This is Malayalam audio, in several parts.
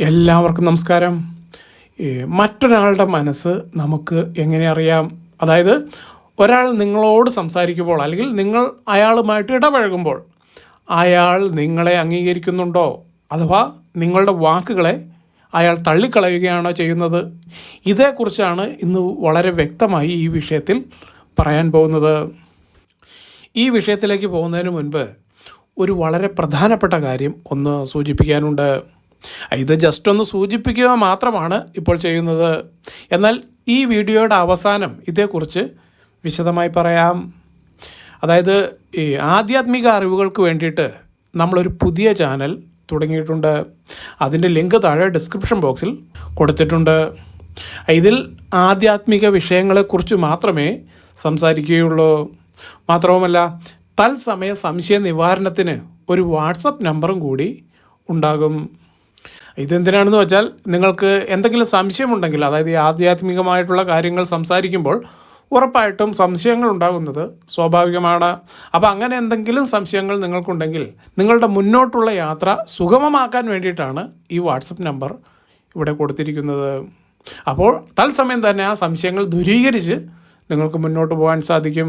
എല്ലാവർക്കും നമസ്കാരം. മറ്റൊരാളുടെ മനസ്സ് നമുക്ക് എങ്ങനെ അറിയാം? അതായത് ഒരാൾ നിങ്ങളോട് സംസാരിക്കുമ്പോൾ അല്ലെങ്കിൽ നിങ്ങൾ അയാളുമായിട്ട് ഇടപഴകുമ്പോൾ അയാൾ നിങ്ങളെ അംഗീകരിക്കുന്നുണ്ടോ? അഥവാ നിങ്ങളുടെ വാക്കുകളെ അയാൾ തള്ളിക്കളയുകയാണോ ചെയ്യുന്നത്? ഇതേക്കുറിച്ചാണ് ഇന്ന് വളരെ വ്യക്തമായി ഈ വിഷയത്തിൽ പറയാൻ പോകുന്നത്. ഈ വിഷയത്തിലേക്ക് പോകുന്നതിന് മുൻപ് ഒരു വളരെ പ്രധാനപ്പെട്ട കാര്യം ഒന്ന് സൂചിപ്പിക്കാനുണ്ട്. ഇത് ജസ്റ്റ് ഒന്ന് സൂചിപ്പിക്കുക മാത്രമാണ് ഇപ്പോൾ ചെയ്യുന്നത്. എന്നാൽ ഈ വീഡിയോയുടെ അവസാനം ഇതേക്കുറിച്ച് വിശദമായി പറയാം. അതായത് ഈ ആധ്യാത്മിക അറിവുകൾക്ക് വേണ്ടിയിട്ട് നമ്മളൊരു പുതിയ ചാനൽ തുടങ്ങിയിട്ടുണ്ട്. അതിന്റെ ലിങ്ക് താഴെ ഡിസ്ക്രിപ്ഷൻ ബോക്സിൽ കൊടുത്തിട്ടുണ്ട്. ഇതിൽ ആധ്യാത്മിക വിഷയങ്ങളെക്കുറിച്ച് മാത്രമേ സംസാരിക്കുകയുള്ളൂ. മാത്രവുമല്ല തത്സമയ സംശയ നിവാരണത്തിന് ഒരു വാട്സപ്പ് നമ്പറും കൂടി ഉണ്ടാകും. ഇതെന്തിനാണെന്ന് വെച്ചാൽ നിങ്ങൾക്ക് എന്തെങ്കിലും സംശയമുണ്ടെങ്കിൽ അതായത് ഈ ആധ്യാത്മികമായിട്ടുള്ള കാര്യങ്ങൾ സംസാരിക്കുമ്പോൾ ഉറപ്പായിട്ടും സംശയങ്ങൾ ഉണ്ടാകുന്നത് സ്വാഭാവികമാണ്. അപ്പോൾ അങ്ങനെ എന്തെങ്കിലും സംശയങ്ങൾ നിങ്ങൾക്കുണ്ടെങ്കിൽ നിങ്ങളുടെ മുന്നോട്ടുള്ള യാത്ര സുഗമമാക്കാൻ വേണ്ടിയിട്ടാണ് ഈ വാട്സപ്പ് നമ്പർ ഇവിടെ കൊടുത്തിരിക്കുന്നത്. അപ്പോൾ തത്സമയം തന്നെ ആ സംശയങ്ങൾ ദൂരീകരിച്ച് നിങ്ങൾക്ക് മുന്നോട്ട് പോകാൻ സാധിക്കും.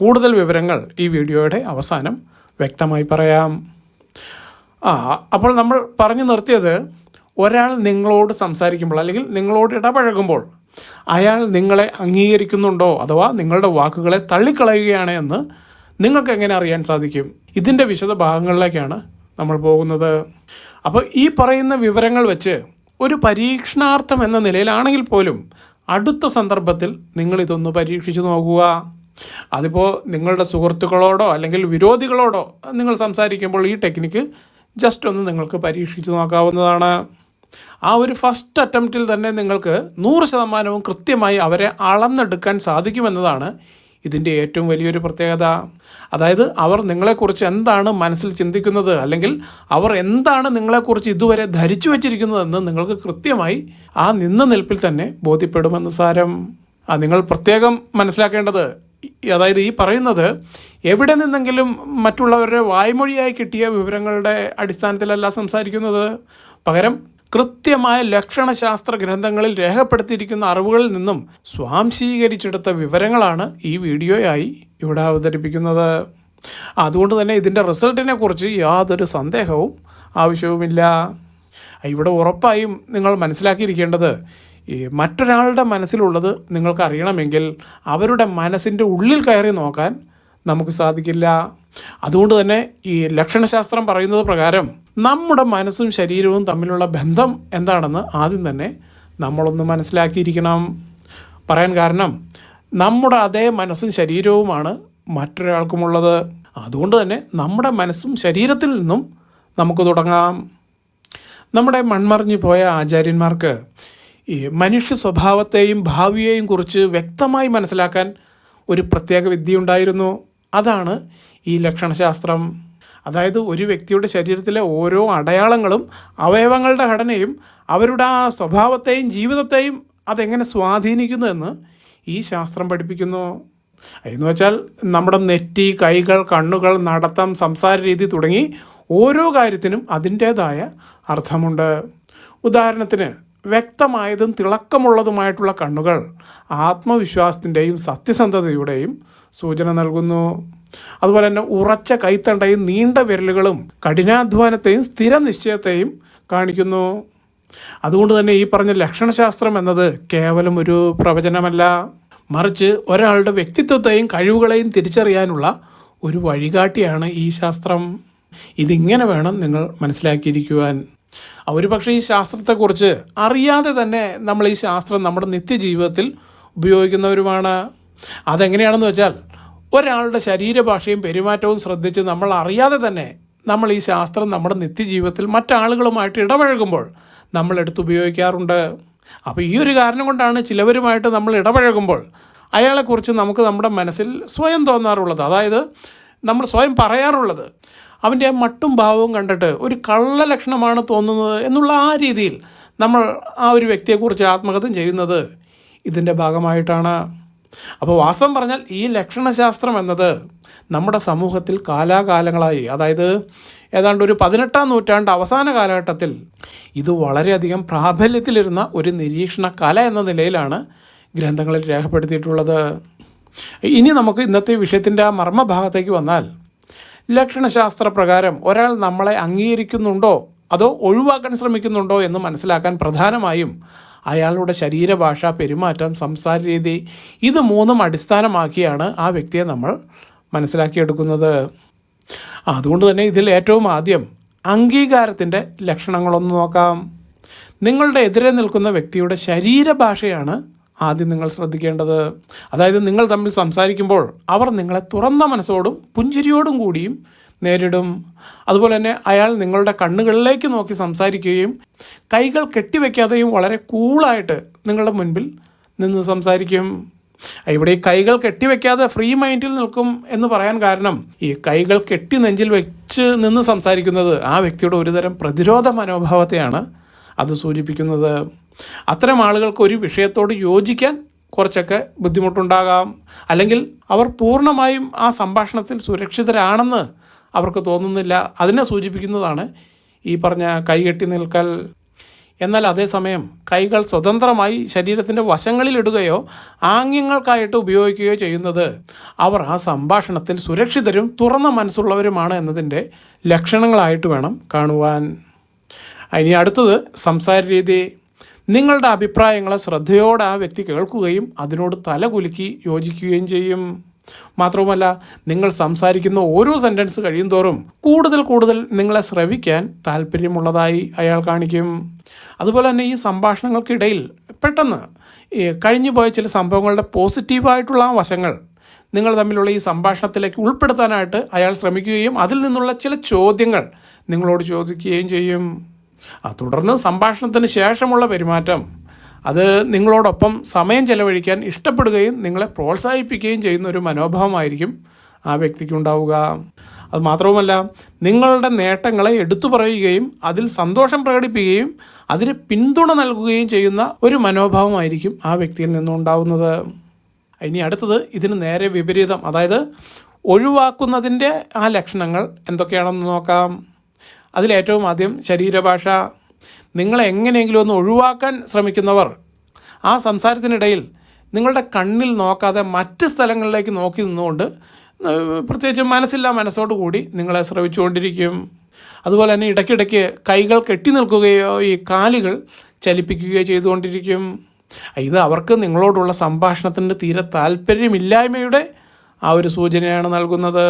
കൂടുതൽ വിവരങ്ങൾ ഈ വീഡിയോയുടെ അവസാനം വ്യക്തമായി പറയാം. ആ അപ്പോൾ നമ്മൾ പറഞ്ഞു നിർത്തിയത് ഒരാൾ നിങ്ങളോട് സംസാരിക്കുമ്പോൾ അല്ലെങ്കിൽ നിങ്ങളോട് ഇടപഴകുമ്പോൾ അയാൾ നിങ്ങളെ അംഗീകരിക്കുന്നുണ്ടോ അഥവാ നിങ്ങളുടെ വാക്കുകളെ തള്ളിക്കളയുകയാണ് എന്ന് നിങ്ങൾക്ക് എങ്ങനെ അറിയാൻ സാധിക്കും? ഇതിന്റെ വിശദ ഭാഗങ്ങളിലേക്കാണ് നമ്മൾ പോകുന്നത്. അപ്പോൾ ഈ പറയുന്ന വിവരങ്ങൾ വെച്ച് ഒരു പരീക്ഷണാർത്ഥം എന്ന നിലയിലാണെങ്കിൽ പോലും അടുത്ത സന്ദർഭത്തിൽ നിങ്ങൾ ഇതൊന്ന് പരീക്ഷിച്ച് നോക്കുക. അതിപ്പോൾ നിങ്ങളുടെ സുഹൃത്തുക്കളോടോ അല്ലെങ്കിൽ വിരോധികളോടോ നിങ്ങൾ സംസാരിക്കുമ്പോൾ ഈ ടെക്നിക്ക് ജസ്റ്റ് ഒന്ന് നിങ്ങൾക്ക് പരീക്ഷിച്ച് നോക്കാവുന്നതാണ്. ആ ഒരു ഫസ്റ്റ് അറ്റംപ്റ്റിൽ തന്നെ നിങ്ങൾക്ക് നൂറ് ശതമാനവും കൃത്യമായി അവരെ അളന്നെടുക്കാൻ സാധിക്കുമെന്നതാണ് ഇതിന്റെ ഏറ്റവും വലിയൊരു പ്രത്യേകത. അതായത് അവർ നിങ്ങളെക്കുറിച്ച് എന്താണ് മനസ്സിൽ ചിന്തിക്കുന്നത് അല്ലെങ്കിൽ അവർ എന്താണ് നിങ്ങളെക്കുറിച്ച് ഇതുവരെ ധരിച്ചു വച്ചിരിക്കുന്നതെന്ന് നിങ്ങൾക്ക് കൃത്യമായി ആ നിന്ന നിൽപ്പിൽ തന്നെ ബോധ്യപ്പെടുമെന്ന് സാരം. ആ നിങ്ങൾ പ്രത്യേകം മനസ്സിലാക്കേണ്ടത് അതായത് ഈ പറയുന്നത് എവിടെ നിന്നെങ്കിലും മറ്റുള്ളവരുടെ വായ്മൊഴിയായി കിട്ടിയ വിവരങ്ങളുടെ അടിസ്ഥാനത്തിലല്ല സംസാരിക്കുന്നത്. പകരം കൃത്യമായ ലക്ഷണശാസ്ത്ര ഗ്രന്ഥങ്ങളിൽ രേഖപ്പെടുത്തിയിരിക്കുന്ന അറിവുകളിൽ നിന്നും സ്വാംശീകരിച്ചെടുത്ത വിവരങ്ങളാണ് ഈ വീഡിയോയായി ഇവിടെ അവതരിപ്പിക്കുന്നത്. അതുകൊണ്ട് തന്നെ ഇതിന്റെ റിസൾട്ടിനെ കുറിച്ച് യാതൊരു സന്ദേഹവും ആവശ്യവുമില്ല. ഇവിടെ ഉറപ്പായും നിങ്ങൾ മനസ്സിലാക്കിയിരിക്കേണ്ടത് ഈ മറ്റൊരാളുടെ മനസ്സിലുള്ളത് നിങ്ങൾക്ക് അറിയണമെങ്കിൽ അവരുടെ മനസ്സിന്റെ ഉള്ളിൽ കയറി നോക്കാൻ നമുക്ക് സാധിക്കില്ല. അതുകൊണ്ട് തന്നെ ഈ ലക്ഷണശാസ്ത്രം പറയുന്നത് പ്രകാരം നമ്മുടെ മനസ്സും ശരീരവും തമ്മിലുള്ള ബന്ധം എന്താണെന്ന് ആദ്യം തന്നെ നമ്മളൊന്ന് മനസ്സിലാക്കിയിരിക്കണം. പറയാൻ കാരണം നമ്മുടെ അതേ മനസ്സും ശരീരവുമാണ് മറ്റൊരാൾക്കുമുള്ളത്. അതുകൊണ്ട് തന്നെ നമ്മുടെ മനസ്സും ശരീരത്തിൽ നിന്നും നമുക്ക് തുടങ്ങാം. നമ്മുടെ മൺമറിഞ്ഞു പോയ ആചാര്യന്മാർക്ക് ഈ മനുഷ്യ സ്വഭാവത്തെയും ഭാവിയെയും കുറിച്ച് വ്യക്തമായി മനസ്സിലാക്കാൻ ഒരു പ്രത്യേക വിദ്യ ഉണ്ടായിരുന്നു അതാണ് ഈ ലക്ഷണശാസ്ത്രം. അതായത് ഒരു വ്യക്തിയുടെ ശരീരത്തിലെ ഓരോ അടയാളങ്ങളും അവയവങ്ങളുടെ ഘടനയും അവരുടെ ആ സ്വഭാവത്തെയും ജീവിതത്തെയും അതെങ്ങനെ സ്വാധീനിക്കുന്നു എന്ന് ഈ ശാസ്ത്രം പഠിപ്പിക്കുന്നു. എന്ന് വെച്ചാൽ നമ്മുടെ നെറ്റി കൈകൾ കണ്ണുകൾ നടത്തം സംസാര രീതി തുടങ്ങി ഓരോ കാര്യത്തിനും അതിന്റേതായ അർത്ഥമുണ്ട്. ഉദാഹരണത്തിന് വ്യക്തമായതും തിളക്കമുള്ളതുമായിട്ടുള്ള കണ്ണുകൾ ആത്മവിശ്വാസത്തിന്റെയും സത്യസന്ധതയുടെയും സൂചന നൽകുന്നു. അതുപോലെ തന്നെ ഉറച്ച കൈത്തണ്ടയും നീണ്ട വിരലുകളും കഠിനാധ്വാനത്തെയും സ്ഥിരനിശ്ചയത്തെയും കാണിക്കുന്നു. അതുകൊണ്ട് തന്നെ ഈ പറഞ്ഞ ലക്ഷണശാസ്ത്രം എന്നത് കേവലം ഒരു പ്രവചനമല്ല. മറിച്ച് ഒരാളുടെ വ്യക്തിത്വത്തെയും കഴിവുകളെയും തിരിച്ചറിയാനുള്ള ഒരു വഴികാട്ടിയാണ് ഈ ശാസ്ത്രം. ഇതിങ്ങനെ വേണം നിങ്ങൾ മനസ്സിലാക്കിയിരിക്കുവാൻ. ഒരു പക്ഷേ ഈ ശാസ്ത്രത്തെക്കുറിച്ച് അറിയാതെ തന്നെ നമ്മൾ ഈ ശാസ്ത്രം നമ്മുടെ നിത്യജീവിതത്തിൽ ഉപയോഗിക്കുന്നവരുമാണ്. അതെങ്ങനെയാണെന്ന് വെച്ചാൽ ഒരാളുടെ ശരീരഭാഷയും പെരുമാറ്റവും ശ്രദ്ധിച്ച് നമ്മൾ അറിയാതെ തന്നെ നമ്മൾ ഈ ശാസ്ത്രം നമ്മുടെ നിത്യജീവിതത്തിൽ മറ്റാളുകളുമായിട്ട് ഇടപഴകുമ്പോൾ നമ്മൾ എടുത്തുപയോഗിക്കാറുണ്ട് അപ്പോൾ ഈ ഒരു കാരണം കൊണ്ടാണ് ചിലവരുമായിട്ട് നമ്മൾ ഇടപഴകുമ്പോൾ അയാളെക്കുറിച്ച് നമുക്ക് നമ്മുടെ മനസ്സിൽ സ്വയം തോന്നാറുള്ളത്. അതായത് നമ്മൾ സ്വയം പറയാറുള്ളത്. അവന്റെ ആ മട്ടും ഭാവവും കണ്ടിട്ട് ഒരു കള്ള ലക്ഷണമാണ് തോന്നുന്നത് എന്നുള്ള ആ രീതിയിൽ നമ്മൾ ആ ഒരു വ്യക്തിയെക്കുറിച്ച് ആത്മകഥം ചെയ്യുന്നത് ഇതിന്റെ ഭാഗമായിട്ടാണ്. അപ്പോൾ വാസ്തവം പറഞ്ഞാൽ ഈ ലക്ഷണശാസ്ത്രം എന്നത് നമ്മുടെ സമൂഹത്തിൽ കാലാകാലങ്ങളായി അതായത് ഏതാണ്ട് ഒരു പതിനെട്ടാം നൂറ്റാണ്ട് അവസാന കാലഘട്ടത്തിൽ ഇത് വളരെയധികം പ്രാബല്യത്തിലിരുന്ന ഒരു നിരീക്ഷണ കല എന്ന നിലയിലാണ് ഗ്രന്ഥങ്ങളിൽ രേഖപ്പെടുത്തിയിട്ടുള്ളത്. ഇനി നമുക്ക് ഇന്നത്തെ വിഷയത്തിന്റെ ആ മർമ്മഭാഗത്തേക്ക് വന്നാൽ ലക്ഷണശാസ്ത്ര പ്രകാരം ഒരാൾ നമ്മളെ അംഗീകരിക്കുന്നുണ്ടോ? അതോ ഒഴിവാക്കാൻ ശ്രമിക്കുന്നുണ്ടോ എന്ന് മനസ്സിലാക്കാൻ പ്രധാനമായും അയാളുടെ ശരീരഭാഷ പെരുമാറ്റം സംസാര രീതി ഇത് മൂന്നും അടിസ്ഥാനമാക്കിയാണ് ആ വ്യക്തിയെ നമ്മൾ മനസ്സിലാക്കിയെടുക്കുന്നത്. അതുകൊണ്ട് തന്നെ ഇതിൽ ഏറ്റവും ആദ്യം അംഗീകാരത്തിന്റെ ലക്ഷണങ്ങളൊന്ന് നോക്കാം. നിങ്ങളുടെ എതിരെ നിൽക്കുന്ന വ്യക്തിയുടെ ശരീരഭാഷയാണ് ആദ്യം നിങ്ങൾ ശ്രദ്ധിക്കേണ്ടത് അതായത് നിങ്ങൾ തമ്മിൽ സംസാരിക്കുമ്പോൾ അവർ നിങ്ങളെ തുറന്ന മനസ്സോടും പുഞ്ചിരിയോടും കൂടിയും നേരിടും. അതുപോലെ തന്നെ അയാൾ നിങ്ങളുടെ കണ്ണുകളിലേക്ക് നോക്കി സംസാരിക്കുകയും കൈകൾ കെട്ടിവെക്കാതെയും വളരെ കൂളായിട്ട് നിങ്ങളുടെ മുൻപിൽ നിന്ന് സംസാരിക്കും. ഇവിടെ ഈ കൈകൾ കെട്ടിവെക്കാതെ ഫ്രീ മൈൻഡിൽ നിൽക്കും എന്ന് പറയാൻ കാരണം ഈ കൈകൾ കെട്ടി നെഞ്ചിൽ വെച്ച് നിന്ന് സംസാരിക്കുന്നത് ആ വ്യക്തിയുടെ ഒരുതരം പ്രതിരോധ മനോഭാവത്തെയാണ് അത് സൂചിപ്പിക്കുന്നത്. അത്തരം ആളുകൾക്ക് ഒരു വിഷയത്തോട് യോജിക്കാൻ കുറച്ചൊക്കെ ബുദ്ധിമുട്ടുണ്ടാകാം. അല്ലെങ്കിൽ അവർ പൂർണമായും ആ സംഭാഷണത്തിൽ സുരക്ഷിതരാണെന്ന് അവർക്ക് തോന്നുന്നില്ല. അതിനെ സൂചിപ്പിക്കുന്നതാണ് ഈ പറഞ്ഞ കൈകെട്ടി നിൽക്കൽ. എന്നാൽ അതേസമയം കൈകൾ സ്വതന്ത്രമായി ശരീരത്തിന്റെ വശങ്ങളിലിടുകയോ ആംഗ്യങ്ങൾക്കായിട്ട് ഉപയോഗിക്കുകയോ ചെയ്യുന്നത് അവർ ആ സംഭാഷണത്തിൽ സുരക്ഷിതരും തുറന്ന മനസ്സുള്ളവരുമാണ് എന്നതിന്റെ ലക്ഷണങ്ങളായിട്ട് വേണം കാണുവാൻ. ഇനി അടുത്തത് സംസാര രീതി. നിങ്ങളുടെ അഭിപ്രായങ്ങളെ ശ്രദ്ധയോടെ ആ വ്യക്തി കേൾക്കുകയും അതിനോട് തലകുലുക്കി യോജിക്കുകയും ചെയ്യും. മാത്രവുമല്ല നിങ്ങൾ സംസാരിക്കുന്ന ഓരോ സെന്റൻസ് കഴിയുന്തോറും കൂടുതൽ കൂടുതൽ നിങ്ങളെ ശ്രവിക്കാൻ താല്പര്യമുള്ളതായി അയാൾ കാണിക്കും. അതുപോലെ തന്നെ ഈ സംഭാഷണങ്ങൾക്കിടയിൽ പെട്ടെന്ന് കഴിഞ്ഞു പോയ ചില സംഭവങ്ങളുടെ പോസിറ്റീവായിട്ടുള്ള വശങ്ങൾ നിങ്ങൾ തമ്മിലുള്ള ഈ സംഭാഷണത്തിലേക്ക് ഉൾപ്പെടുത്താനായിട്ട് അയാൾ ശ്രമിക്കുകയും അതിൽ നിന്നുള്ള ചില ചോദ്യങ്ങൾ നിങ്ങളോട് ചോദിക്കുകയും ചെയ്യും. ആ തുടർന്ന് സംഭാഷണത്തിന് ശേഷമുള്ള പെരുമാറ്റം. അത് നിങ്ങളോടൊപ്പം സമയം ചെലവഴിക്കാൻ ഇഷ്ടപ്പെടുകയും നിങ്ങളെ പ്രോത്സാഹിപ്പിക്കുകയും ചെയ്യുന്ന ഒരു മനോഭാവമായിരിക്കും ആ വ്യക്തിക്കുണ്ടാവുക അത് മാത്രവുമല്ല നിങ്ങളുടെ നേട്ടങ്ങളെ എടുത്തു പറയുകയും അതിൽ സന്തോഷം പ്രകടിപ്പിക്കുകയും അതിന് പിന്തുണ നൽകുകയും ചെയ്യുന്ന ഒരു മനോഭാവമായിരിക്കും ആ വ്യക്തിയിൽ നിന്നുണ്ടാവുന്നത് ഇനി അടുത്തത് ഇതിന് നേരെ വിപരീതം. അതായത് ഒഴിവാക്കുന്നതിന്റെ ആ ലക്ഷണങ്ങൾ എന്തൊക്കെയാണെന്ന് നോക്കാം. അതിലേറ്റവും ആദ്യം ശരീരഭാഷ. നിങ്ങളെ എങ്ങനെയെങ്കിലും ഒന്ന് ഒഴിവാക്കാൻ ശ്രമിക്കുന്നവർ ആ സംസാരത്തിനിടയിൽ നിങ്ങളുടെ കണ്ണിൽ നോക്കാതെ മറ്റ് സ്ഥലങ്ങളിലേക്ക് നോക്കി നിന്നുകൊണ്ട് പ്രത്യേകിച്ച് മനസ്സില്ല മനസ്സോടു കൂടി നിങ്ങളെ ശ്രവിച്ചുകൊണ്ടിരിക്കും. അതുപോലെ തന്നെ ഇടയ്ക്കിടയ്ക്ക് കൈകൾ കെട്ടി നിൽക്കുകയോ ഈ കാലുകൾ ചലിപ്പിക്കുകയോ ചെയ്തുകൊണ്ടിരിക്കും. ഇത് അവർക്ക് നിങ്ങളോടുള്ള സംഭാഷണത്തിന്റെ തീരെ താല്പര്യമില്ലായ്മയുടെ ആ ഒരു സൂചനയാണ് നൽകുന്നത്.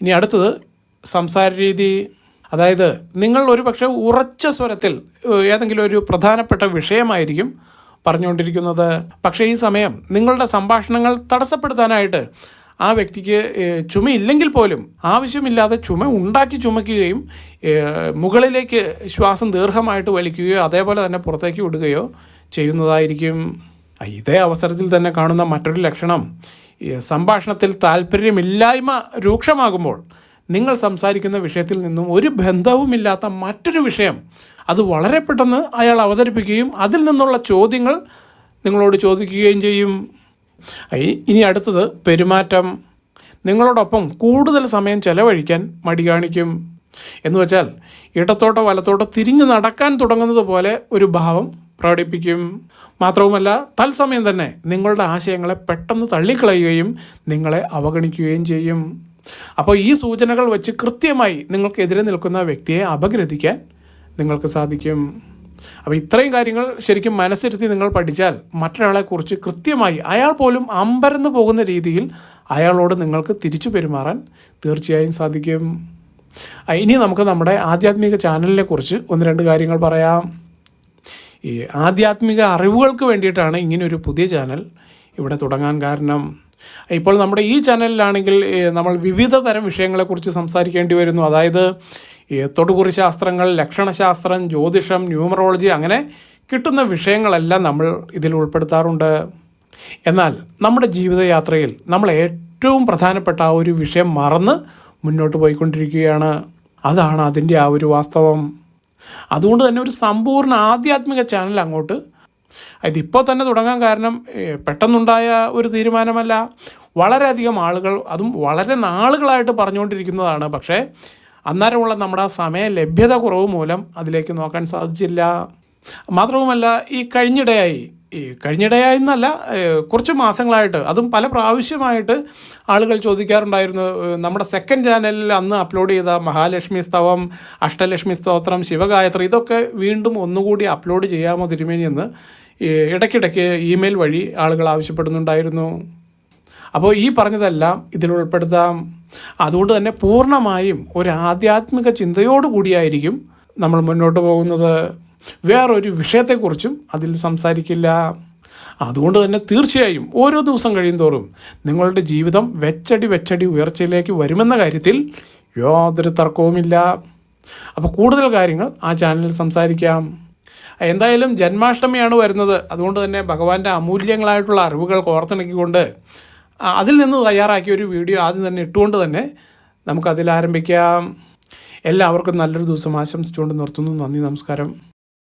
ഇനി അടുത്തത് സംസാര രീതി. അതായത് നിങ്ങൾ ഒരു പക്ഷേ ഉറച്ച സ്വരത്തിൽ ഏതെങ്കിലും ഒരു പ്രധാനപ്പെട്ട വിഷയമായിരിക്കും പറഞ്ഞുകൊണ്ടിരിക്കുന്നത്. പക്ഷേ ഈ സമയം നിങ്ങളുടെ സംഭാഷണങ്ങൾ തടസ്സപ്പെടുത്താനായിട്ട് ആ വ്യക്തിക്ക് ചുമയില്ലെങ്കിൽ പോലും ആവശ്യമില്ലാതെ ചുമ ഉണ്ടാക്കി ചുമയ്ക്കുകയും മുകളിലേക്ക് ശ്വാസം ദീർഘമായിട്ട് വലിക്കുകയോ അതേപോലെ തന്നെ പുറത്തേക്ക് വിടുകയോ ചെയ്യുന്നതായിരിക്കും. ഇതേ അവസരത്തിൽ തന്നെ കാണുന്ന മറ്റൊരു ലക്ഷണം സംഭാഷണത്തിൽ താല്പര്യമില്ലായ്മ രൂക്ഷമാകുമ്പോൾ നിങ്ങൾ സംസാരിക്കുന്ന വിഷയത്തിൽ നിന്നും ഒരു ബന്ധവുമില്ലാത്ത മറ്റൊരു വിഷയം അത് വളരെ പെട്ടെന്ന് അയാൾ അവതരിപ്പിക്കുകയും അതിൽ നിന്നുള്ള ചോദ്യങ്ങൾ നിങ്ങളോട് ചോദിക്കുകയും ചെയ്യും. ഇനി അടുത്തത് പെരുമാറ്റം. നിങ്ങളോടൊപ്പം കൂടുതൽ സമയം ചെലവഴിക്കാൻ മടി കാണിക്കും. എന്ന് വെച്ചാൽ ഇടത്തോട്ടോ വലത്തോട്ടോ തിരിഞ്ഞു നടക്കാൻ തുടങ്ങുന്നത് പോലെ ഒരു ഭാവം പ്രകടിപ്പിക്കും. മാത്രവുമല്ല തത്സമയം തന്നെ നിങ്ങളുടെ ആശയങ്ങളെ പെട്ടെന്ന് തള്ളിക്കളയുകയും നിങ്ങളെ അവഗണിക്കുകയും ചെയ്യും. അപ്പോൾ ഈ സൂചനകൾ വെച്ച് കൃത്യമായി നിങ്ങൾക്കെതിരെ നിൽക്കുന്ന വ്യക്തിയെ അപഗ്രഥിക്കാൻ നിങ്ങൾക്ക് സാധിക്കും. അപ്പോൾ ഇത്രയും കാര്യങ്ങൾ ശരിക്കും മനസ്സിരുത്തി നിങ്ങൾ പഠിച്ചാൽ മറ്റൊരാളെക്കുറിച്ച് കൃത്യമായി അയാൾ പോലും അമ്പരന്ന് പോകുന്ന രീതിയിൽ അയാളോട് നിങ്ങൾക്ക് തിരിച്ചു പെരുമാറാൻ തീർച്ചയായും സാധിക്കും. ഇനി നമുക്ക് നമ്മുടെ ആധ്യാത്മിക ചാനലിനെ കുറിച്ച് ഒന്ന് രണ്ട് കാര്യങ്ങൾ പറയാം. ഈ ആധ്യാത്മിക അറിവുകൾക്ക് വേണ്ടിയിട്ടാണ് ഒരു പുതിയ ചാനൽ ഇവിടെ തുടങ്ങാൻ കാരണം. ഇപ്പോൾ നമ്മുടെ ഈ ചാനലിലാണെങ്കിൽ നമ്മൾ വിവിധ തരം വിഷയങ്ങളെക്കുറിച്ച് സംസാരിക്കേണ്ടി വരുന്നു. അതായത് തൊടുകുറി ശാസ്ത്രങ്ങൾ ലക്ഷണശാസ്ത്രം ജ്യോതിഷം ന്യൂമറോളജി അങ്ങനെ കിട്ടുന്ന വിഷയങ്ങളെല്ലാം നമ്മൾ ഇതിൽ ഉൾപ്പെടുത്താറുണ്ട്. എന്നാൽ നമ്മുടെ ജീവിതയാത്രയിൽ നമ്മൾ ഏറ്റവും പ്രധാനപ്പെട്ട ആ ഒരു വിഷയം മറന്ന് മുന്നോട്ട് പോയിക്കൊണ്ടിരിക്കുകയാണ്. അതാണ് അതിന്റെ ആ ഒരു വാസ്തവം. അതുകൊണ്ട് തന്നെ ഒരു സമ്പൂർണ ആധ്യാത്മിക ചാനൽ അങ്ങോട്ട് ഇതിപ്പോൾ തന്നെ തുടങ്ങാൻ കാരണം പെട്ടെന്നുണ്ടായ ഒരു തീരുമാനമല്ല. വളരെയധികം ആളുകൾ അതും വളരെ നാളുകളായിട്ട് പറഞ്ഞുകൊണ്ടിരിക്കുന്നതാണ്. പക്ഷേ അന്നേരമുള്ള നമ്മുടെ സമയ ലഭ്യത കുറവ് മൂലം അതിലേക്ക് നോക്കാൻ സാധിച്ചില്ല. മാത്രവുമല്ല ഈ കഴിഞ്ഞിടെയായി ഈ കഴിഞ്ഞിടെയായി എന്നല്ല കുറച്ച് മാസങ്ങളായിട്ട് അതും പല പ്രാവശ്യമായിട്ട് ആളുകൾ ചോദിക്കാറുണ്ടായിരുന്നു നമ്മുടെ സെക്കൻഡ് ചാനലിൽ അന്ന് അപ്ലോഡ് ചെയ്ത മഹാലക്ഷ്മി സ്തവം അഷ്ടലക്ഷ്മി സ്തോത്രം ശിവഗായത്രി ഇതൊക്കെ വീണ്ടും ഒന്നുകൂടി അപ്ലോഡ് ചെയ്യാമോ തിരുമേനി എന്ന് ഇടയ്ക്കിടയ്ക്ക് ഇമെയിൽ വഴി ആളുകൾ ആവശ്യപ്പെടുന്നുണ്ടായിരുന്നു. അപ്പോൾ ഈ പറഞ്ഞതെല്ലാം ഇതിൽ ഉൾപ്പെടുത്താം. അതുകൊണ്ട് തന്നെ പൂർണമായും ഒരു ആധ്യാത്മിക ചിന്തയോടുകൂടിയായിരിക്കും നമ്മൾ മുന്നോട്ട് പോകുന്നത്. വേറൊരു വിഷയത്തെക്കുറിച്ചും അതിൽ സംസാരിക്കില്ല. അതുകൊണ്ട് തന്നെ തീർച്ചയായും ഓരോ ദിവസം കഴിയുന്തോറും നിങ്ങളുടെ ജീവിതം വെച്ചടി വെച്ചടി ഉയർച്ചയിലേക്ക് വരുമെന്ന കാര്യത്തിൽ യാതൊരു തർക്കവുമില്ല. അപ്പോൾ കൂടുതൽ കാര്യങ്ങൾ ആ ചാനലിൽ സംസാരിക്കാം. എന്തായാലും ജന്മാഷ്ടമിയാണ് വരുന്നത്. അതുകൊണ്ട് തന്നെ ഭഗവാന്റെ അമൂല്യങ്ങളായിട്ടുള്ള അറിവുകൾ കോർത്തിണക്കിക്കൊണ്ട് അതിൽ നിന്ന് തയ്യാറാക്കിയ ഒരു വീഡിയോ ആദ്യം തന്നെ ഇട്ടുകൊണ്ട് തന്നെ നമുക്കതിൽ ആരംഭിക്കാം. എല്ലാവർക്കും നല്ലൊരു ദിവസം ആശംസിച്ചുകൊണ്ട് നിർത്തുന്നു. നന്ദി നമസ്കാരം.